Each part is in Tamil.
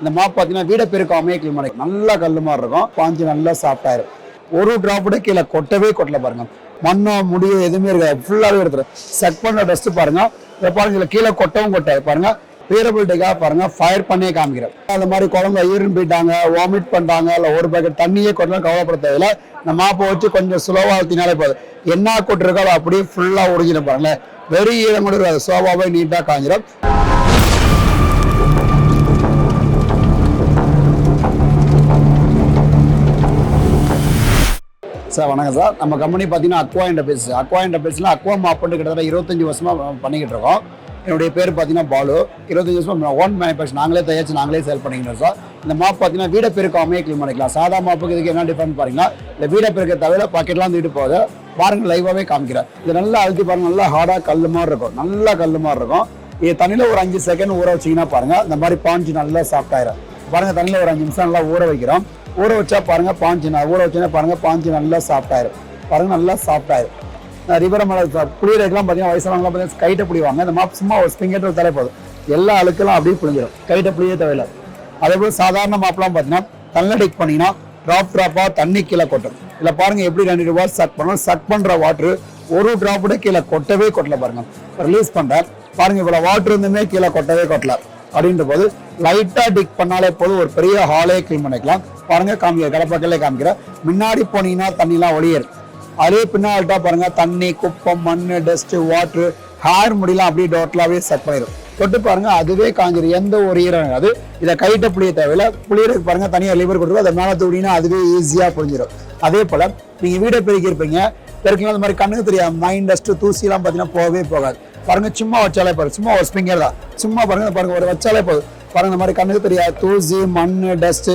இந்த மாப் பார்த்தீங்கன்னா வீட பெருக்கம் அமைய பண்ணி நல்லா கல்லு மாதிரி இருக்கும். பாஞ்சு நல்லா சாஃப்டாயிரும் ஒரு டிராப் கூட கீழே கொட்டவே கொட்டல பாருங்க. மண்ணோ முடியோ எதுவுமே இருக்காது. ஃபுல்லாகவே எடுத்துரும் செட் பண்ண டஸ்ட் பாருங்க. இதை பாருங்க கீழே கொட்டவும் கொட்டாது. பாருங்க. வீரபிள்டிக்காக பாருங்க ஃபயர் பண்ணியே காமிக்கிறேன். அந்த மாதிரி குழந்தை யூரின் போயிட்டாங்க வாமிட் பண்ணிட்டாங்க இல்லை ஒரு பேக்கெட் தண்ணியே கொட்டலாம் கவலைப்பட தேவையில்ல இந்த மாப்பை வச்சு கொஞ்சம் ஸ்லோவாக ஊற்றினாலே போதும். என்ன கொட்டிருக்கோ அதை அப்படியே ஃபுல்லாக உறிஞ்சிடும் பாருங்களேன். வெறும் ஈரம் கூட இருக்காது. சோபாவே நீட்டாக காஞ்சிடும் சார் வணக்கம் சார். நம்ம கம்பெனி பார்த்தீங்கன்னா அக்வா என்டர்பிரைஸ் அக்வா என்டர்பிரைஸ்லாம் அக்வா மாப்புன்னு கிட்டத்தட்ட இருபத்தஞ்சி வருஷமாக பண்ணிக்கிட்டு இருக்கோம். என்னுடைய பேர் பார்த்தீங்கன்னா பாலு. இருபத்தஞ்சு வருஷமாக ஓன் மேனுஃபேக்சர் நாங்களே தயாரிச்சு நாங்களே சேல் பண்ணிக்கிறோம் சார் இந்த மாப் பார்த்தீங்கன்னா வீட பெருக்காமே க்ளீன் பண்ணிக்கலாம். சாதா மாப்புக்கு இதுக்கு என்ன டிஃபரெண்ட் பாருங்கன்னா இந்த வீட பெருக்க தவிர பாக்கெட்லாம் தூக்கிட்டு போகுது. பாருங்க லைவாகவே காமிக்கிறேன் இது நல்லா அழுத்தி பாருங்கள் நல்லா ஹார்டாக கல் மாதிரி இருக்கும். நல்லா கல் மாதிரி இருக்கும். இது தண்ணியில் ஒரு அஞ்சு செகண்ட் ஊற வச்சிங்கன்னா பாருங்கள் இந்த மாதிரி பாஞ்சு நல்லா சாஃப்ட் ஆயிரும். பாருங்கள் தண்ணியில் ஒரு அஞ்சு நிமிஷம் நல்லா ஊற வைக்கிறோம். ஊற வச்சா பாருங்க பாஞ்சு நான் ஊற வச்சோன்னா பாருங்க பாஞ்சு நல்லா சாப்பிட்டாயிரும் பாருங்கள் பாருங்க நல்லா சாப்பிட்டாயிரும் ஆயிரும் ரிவர மலை புளியரைக்கெல்லாம் பார்த்தீங்கன்னா வயசானவங்களாம் பார்த்தீங்கன்னா கைட்டை புளிவாங்க இந்த மாப் சும்மா ஒரு ஸ்பிங்கெட் தலை போதும். எல்லா அழுக்கெல்லாம் அப்படியே புளிஞ்சிடும் கைட்டை புளியே தேவையில்லை. அதே போல் சாதாரண மாப்பெல்லாம் பார்த்தீங்கன்னா தண்ணில் டிக் பண்ணிங்கன்னா ட்ராப் ட்ராப்பாக தண்ணி கீழே கொட்டும். இதில் பாருங்கள் எப்படி ரெண்டு ரூபா சக் பண்ணணும் சக் பண்ணுற வாட்ரு ஒரு ட்ராப் கூட கீழே கொட்டவே கொட்டல பாருங்கள் ரிலீஸ் பண்ணுறேன் பாருங்க இவ்வளோ வாட்ரு இருந்துமே கீழே கொட்டவே கொட்டல. அப்படின்ற போது லைட்டாக டிக் பண்ணாலே போதும். ஒரு பெரிய ஹாலே க்ளீன் பண்ணிக்கலாம். பாருங்க காமிக்கிற கடப்பக்கலே காமிக்கிறேன் முன்னாடி போனீங்கன்னா தண்ணிலாம் ஒளியர் அதே பின்னால்ட்டா பாருங்க தண்ணி குப்பம் மண் டஸ்ட் வாட்ரு ஹேர் முடியலாம் அப்படியே டோட்டலாகவே செட் பண்ணிடும் தொட்டு பாருங்க அதுவே காஞ்சிரு எந்த ஒரு ஈரம் அது இதை கைட்ட புளிய தேவையில்ல. புளியறதுக்கு பாருங்க தனியாக லிவர் கொடுக்கும் அதை மேலே தூடினா அதுவே ஈஸியாக புரிஞ்சிடும் அதே போல் நீங்கள் வீடை பெருக்கியிருப்பீங்க. இருப்பீங்க பெருக்கினா அந்த மாதிரி கண்ணுக்கு தெரியாது மைண்ட் டஸ்ட் தூசிலாம் பார்த்தீங்கன்னா போகவே போகாது. பாருங்க சும்மா வச்சாலே போதும். சும்மா ஒரு ஸ்பிங்கர் தான். சும்மா பாருங்க பாருங்க ஒரு வச்சாலே போதும். பாருங்க இந்த மாதிரி கண்ணுக்கு தெரியாது தூசி மண் டஸ்ட்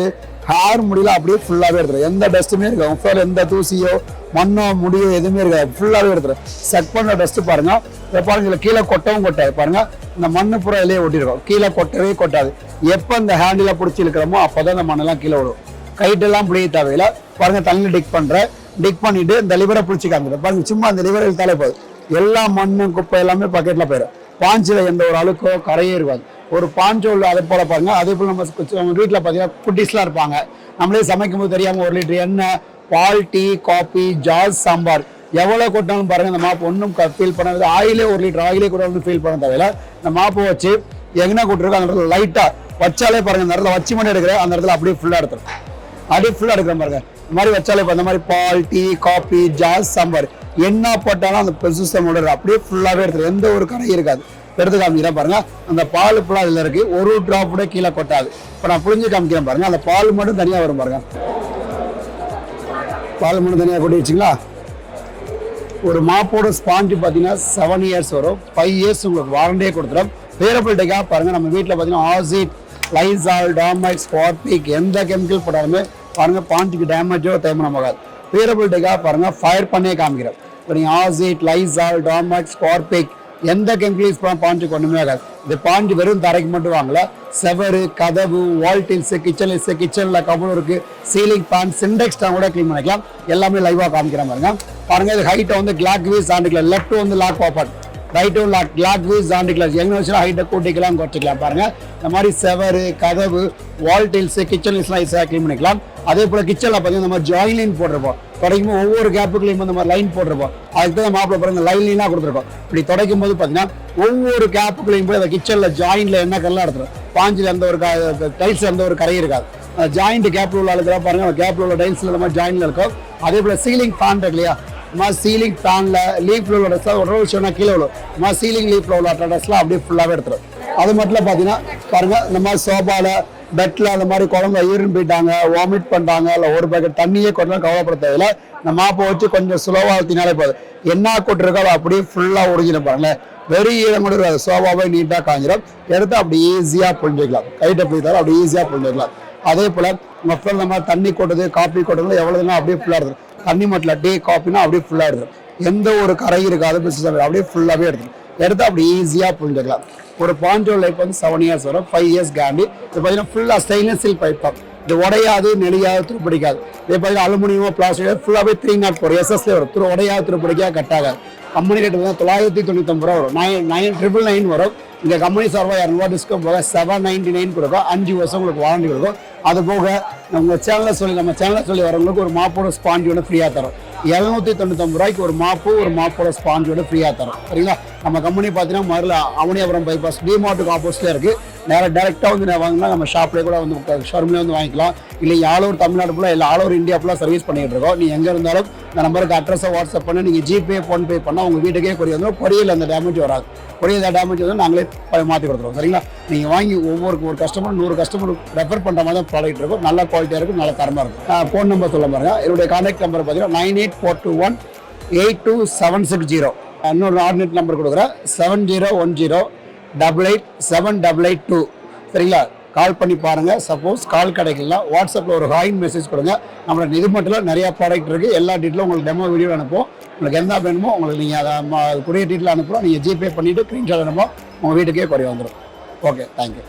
ஹேர் முடியல அப்படியே ஃபுல்லாகவே எடுத்துரும். எந்த டஸ்ட்டுமே இருக்காது. உங்கள் எந்த தூசியோ மண்ணோ முடியோ எதுவுமே இருக்காது. ஃபுல்லாகவே எடுத்துரும். செக் பண்ண டஸ்ட்டு பாருங்க. இதை பாருங்க இதில் கீழே கொட்டவும் கொட்டாது. பாருங்க இந்த மண்ணு பூரா இலையே ஒட்டியிருக்கும். கீழே கொட்டவே கொட்டாது. எப்போ இந்த ஹேண்டில் பிடிச்சி இருக்கிறோமோ அப்போ தான் இந்த மண்ணெல்லாம் கீழே விடும் கைட்டெல்லாம் பிடிக்க தேவையில்லை. பாருங்க தண்ணியில் டிக் பண்ணுறேன் டிக் பண்ணிட்டு இந்த லிவரை பிடிச்சி பாருங்க சும்மா அந்த லிவர் இழுத்தாலே போதும். எல்லா மண்ணும் குப்பை எல்லாமே பக்கெட்டில் போயிடும். பாஞ்சில் எந்த ஒரு அழுக்கோ கரையே இருக்காது. ஒரு பாஞ்சோல் அதை போல் பாருங்க அதே போல் நம்ம நம்ம வீட்டில் பார்த்தீங்கன்னா குட்டீஸ்லாம் இருப்பாங்க. நம்மளே சமைக்கும் போது தெரியாமல் ஒரு லிட்டர் எண்ணெய் பால் டீ காபி ஜாஸ் சாம்பார். எவ்வளோ கொட்டாலும் பாருங்கள் இந்த மாப்பு ஒன்றும் ஃபீல் பண்ணாது. ஆயிலே ஒரு லிட்டர் ஆயிலே கூட ஒன்றும் ஃபீல் பண்ண தேவையில்ல. இந்த மாப்பை வச்சு எங்கே கொட்டிருக்கோ அந்த இடத்துல லைட்டாக வச்சாலே பாருங்கள் அந்த இடத்துல வச்சு மட்டும் எடுக்கிற அந்த இடத்துல அப்படியே ஃபுல்லாக எடுத்துரும். அப்படியே ஃபுல்லாக எடுக்கிற பாருங்க இந்த மாதிரி வச்சாலே இப்போ அந்த மாதிரி பால் டீ காபி ஜாஸ் சாம்பார். என்ன போட்டாலும் அந்த சிஸ்டமோட அப்படியே ஃபுல்லாகவே எடுத்துரும் எந்த ஒரு கடையும் இருக்காது. எடுத்து காமிக்கிறேன் பாருங்க. அந்த பால் ஃபுல்லாக இதில் இருக்கு. ஒரு ட்ராப் கூட கீழே கொட்டாது. இப்போ நான் புளிஞ்சு காமிக்கிறேன் பாருங்க. அந்த பால் மட்டும் தனியாக வரும் பாருங்க. பால் மட்டும் தனியாக கொட்டி வச்சிங்களா? ஒரு மாப்போட ஸ்பாஞ்சு பார்த்தீங்கன்னா செவன் இயர்ஸ் வரும். ஃபைவ் இயர்ஸ் உங்களுக்கு வாரண்டியே கொடுத்துரும். வேரபிள் பாருங்கள் நம்ம வீட்டில் பார்த்தீங்கன்னா ஆசிட் லைசால் டாமைட் ஸ்பாட்பிக் எந்த கெமிக்கல் போட்டாலுமே பாருங்கள் பாஞ்சுக்கு டேமேஜோ தேமனம் ஆகாது வேரபிள் டேக்காக பாருங்கள் ஃபயர் பண்ணே காமிக்கிறேன் இப்போ நீங்கள் ஆசிட் லைசால் டாமைட் ஸ்கார்பிக் எந்த கெமிக்கல்ஸ் யூஸ் பாஞ்சுக்கு ஒன்றுமே ஆகாது. இந்த பாஞ்சு வெறும் தரைக்கு மட்டும் வாங்கல. செவரு கதவு வால்டில்ஸு கிச்சன் லிஸ்ஸு கிச்சனில் கபூர் இருக்குது சீலிங் ஃபேன் சிண்டெக்ஸ் கூட க்ளீன் பண்ணிக்கலாம். எல்லாமே லைவாக காமிக்கிற பாருங்க. பாருங்க இது ஹைட்டை வந்து கிளாக் வீஸ் ஆண்டுக்கலாம் லெஃப்ட் வந்து லாக் ஓப்பன் ரைட்டும் லாக் கிளாக் வீஸ் ஆண்டுக்கலாம் எங்கே வச்சுனா ஹைட்டை கூட்டிக்கலாம் குறைச்சிக்கலாம் பாருங்கள் இந்த மாதிரி செவரு கதவு வால்டில்ஸு கிச்சன் லிஸ்ட்லாம் ஈஸியாக க்ளீன் பண்ணிக்கலாம். அதே போல் கிச்சனில் பார்த்தீங்கன்னா இந்த மாதிரி ஜாயின் லைன் போட்டிருப்போம். தொடக்கும் போது ஒவ்வொரு கேப்புக்குலையும் இந்த மாதிரி லைன் போட்டிருப்போம். அதுக்கு தான் மாப்பிள்ள பாருங்கள் லைன் லைனாக கொடுத்துருக்கோம். இப்படி தொடக்கும் போது பார்த்தீங்கன்னா ஒவ்வொரு கேப்புக்குலையும் போய் அந்த கிச்சனில் ஜாயின்ல என்ன கல்லாம் எடுத்துரும்? பாஞ்சில் எந்த ஒரு டைல்ஸ் எந்த ஒரு கரை இருக்காது. ஜாயிண்ட் கேப்பில் உள்ள ஆளுக்கு பாருங்கள் அந்த கேப்பில் உள்ள டைல்ஸ்ல இந்த மாதிரி ஜாயின்ல இருக்கும். அதே போல் சீலிங் ஃபேன் இருக்கு இல்லையா? மாதிரி சீலிங் ஃபேனில் லீஃப்ல உள்ள ட்ரெஸ் ஒரு விஷயம் கீழே விழும். மாதிரி சீலிங் லீஃப்ல உள்ள ட்ரெஸ்லாம் அப்படியே ஃபுல்லாகவே எடுத்துரும். அது மட்டும் பார்த்தீங்கன்னா பாருங்கள் இந்த மாதிரி சோஃபாவில் பெட்டில் அந்த மாதிரி குழந்தை யூரின் போயிட்டாங்க வாமிட் பண்ணிட்டாங்க இல்லை ஒரு பேக்கெட் தண்ணியே கொஞ்சம் கவலைப்பட தேவையில்ல இந்த மாப்பை வச்சு கொஞ்சம் சுலபா ஊற்றினாலே போதும். என்ன கொட்டிருக்கோ அதை அப்படியே ஃபுல்லாக உறிஞ்சிடும் பாருங்களேன். வெறும் ஈரம் கூட இருக்காது சோபாவே நீட்டாக காஞ்சிடும் எடுத்து அப்படி ஈஸியாக புரிஞ்சுக்கலாம் கைட்டை பிடித்தாலும் அப்படி ஈஸியாக புரிஞ்சுக்கலாம் அதே போல் உங்கள் ஃப்ரெண்ட் நம்ம தண்ணி கொட்டுது காப்பி கொட்டுறது எவ்வளோதுனா அப்படியே ஃபுல்லாக எடுத்துரும் தண்ணி மட்டும் டீ காப்பினா அப்படியே ஃபுல்லாக எடுத்துடும் எந்த ஒரு கரை இருக்காது பிசினஸ் அப்படியே ஃபுல்லாகவே எடுத்துடும் எடுத்து அப்படி ஈஸியாக புரிஞ்சுக்கலாம். ஒரு பாஞ்சோ லைஃப் வந்து செவன் இயர்ஸ் வரும். ஃபைவ் இயர்ஸ் கேண்டி இது பார்த்தீங்கன்னா ஃபுல்லாக ஸ்டெயின்லெஸ் ஸ்டீல் பைப் தான். இது உடையாது நெளியாது துருப்பிடிக்காது. இதே பார்த்தீங்கன்னா அலுமினியமோ பிளாஸ்டிக் ஃபுல்லாகவே த்ரீ நாட் ஃபோர் எஸ்எஸ்ல வரும். துரு உடையாது துருப்பிடிக்காக கட்டாகாது கம்பெனி ரேட் வந்து தொள்ளாயிரத்தி தொண்ணூத்தொம்பது ரூபா வரும். நைன் நைன் ட்ரிபிள் நைன் வரும். இங்கே கம்பெனி சார்பாக இரநூறுவா டிஸ்கவுண்ட் போக செவன் நைன்டி நைன் கொடுக்கும். அஞ்சு வருஷம் உங்களுக்கு வாரண்டி கொடுக்கும். அது போக நம்ம சேனலில் சொல்லி நம்ம சேனலில் சொல்லி வரவங்களுக்கு ஒரு மாப்போட ஸ்பாஞ்சோட ஃப்ரீயாக தரும். எழுநூற்றி தொண்ணூத்தொம்பது ரூபாய்க்கு ஒரு மாப்பு ஒரு மாப்போட ஸ்பாஞ்சோட ஃப்ரீயாக தரும். சரிங்களா? நம்ம கம்பெனி பார்த்தீங்கன்னா மறுல அவனியாபுரம் பைபாஸ் டிமார்ட்டுக்கு ஆப்போசிட்டில் இருக்குது நேராக டேரெக்டாக வந்து வாங்கினா நம்ம ஷாப்லேயே கூட வந்து ஷோரூம்லேயே வந்து வாங்கிக்கலாம். இல்லை ஆல் ஓவர் தமிழ்நாடு ஃபுல்லாக இல்லை ஆல் ஓவர் இந்தியா ஃபுல்லாக சர்வீஸ் பண்ணிகிட்டு இருக்கோம். நீங்கள் எங்கே இருந்தாலும் இந்த நம்பருக்கு அட்ரஸை வாட்ஸ்அப் பண்ணி. நீங்கள் ஜிபே ஃபோன்பே பண்ணால் உங்கள் வீட்டுக்கே கொரிய வந்துடும் கொரியல் அந்த டேமேஜ் வராது. கொரியர் டேமேஜ் வந்து நாங்களே மாற்றி கொடுத்துருவோம். சரிங்களா? நீங்கள் வாங்கி ஒவ்வொரு ஒரு கஸ்டமர் நூறு கஸ்டமர் ரெஃபர் பண்ணுற மாதிரி தான் ப்ராடக்ட் இருக்கும். நல்ல குவாலிட்டியாக இருக்கும் நல்ல தரமாக இருக்கும். ஃபோன் நம்பர் சொல்ல பாருங்கள் என்னுடைய கான்டாக்ட் நம்பர் பார்த்தீங்கன்னா nine eight four two one eight two seven six zero இன்னொரு ஆர்டினேட் நம்பர் கொடுக்குறேன். Seven zero one zero double eight seven double eight two சரிங்களா? கால் பண்ணி பாருங்கள் சப்போஸ் கால் கிடைக்கலாம் வாட்ஸ்அப்பில் ஒரு ஹாயின் மெசேஜ் கொடுங்க. நம்மளோட இல்லை நிறையா ப்ராடக்ட் இருக்குது எல்லா டீட்டெயிலும் உங்களுக்கு டெமோ வீடியோ அனுப்புவோம். உங்களுக்கு என்ன வேணுமோ உங்களுக்கு நீங்கள் அதை குரிய டீட்டெயில் அனுப்புகிறோம் நீங்கள் ஜிபே பண்ணிவிட்டு ஸ்க்ரீன்ஷாட் அனுப்போம் உங்கள் வீட்டுக்கே குறைய வந்துடும் ஓகே தேங்க்யூ